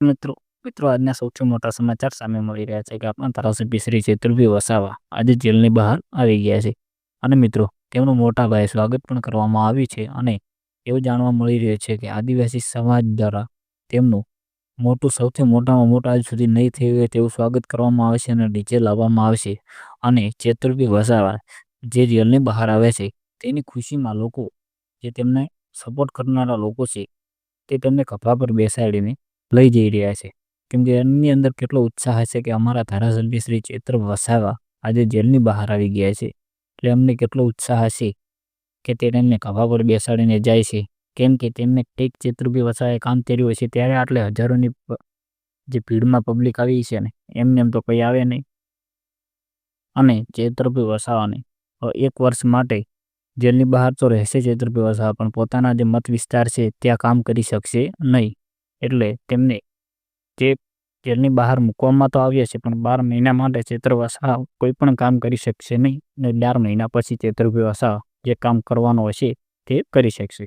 મિત્રો મિત્રો, આજના સૌથી મોટા સમાચાર સામે મળી રહ્યા છે કે આપણા ધારાસભ્ય શ્રી ચેતુર્ભી વસાવા આજે જેલની બહાર આવી ગયા છે. અને મિત્રો, તેમનું મોટા ભાઈ સ્વાગત પણ કરવામાં આવ્યું છે અને એવું જાણવા મળી રહ્યું છે કે આદિવાસી સમાજ દ્વારા તેમનું મોટું, સૌથી મોટામાં મોટા આજ સુધી નહીં થયું હોય તેવું સ્વાગત કરવામાં આવે છે અને ડીજે લાવવામાં આવશે અને ચેતુરભાઈ વસાવા જે જેલની બહાર આવે છે, તેની ખુશીમાં લોકો જે તેમને સપોર્ટ કરનારા લોકો છે, તે તેમને ખભા પર બેસાડીને લઈ જઈ રહ્યા છે. કેમ કે એમની અંદર કેટલો ઉત્સાહ હશે કે અમારા ધારાસભ્ય શ્રી ચેતર વસાવા આજે જેલની બહાર આવી ગયા છે. એટલે અમને કેટલો ઉત્સાહ હશે કે તે તેમને ખભા પર બેસાડીને જાય છે. કેમ કે તેમને કંઈક ચેતુરભાઈ વસાવાએ કામ કર્યું હશે ત્યારે આટલે હજારોની જે ભીડમાં પબ્લિક આવી છે ને, એમને એમ તો કંઈ આવે નહીં. અને ચેત્રભી વસાવાને એક વર્ષ માટે જેલની બહાર તો રહેશે ચેતુરભાઈ વસાવા, પણ પોતાના જે મત વિસ્તાર છે, ત્યાં કામ કરી શકશે નહીં. એટલે તેમને જે જેલની બહાર મૂકવામાં તો આવ્યા છે, પણ બાર મહિના માટે ચેતરવાસા કોઈ પણ કામ કરી શકશે નહીં અને બાર મહિના પછી ચેતુરભાઈ જે કામ કરવાનો હશે તે કરી શકશે.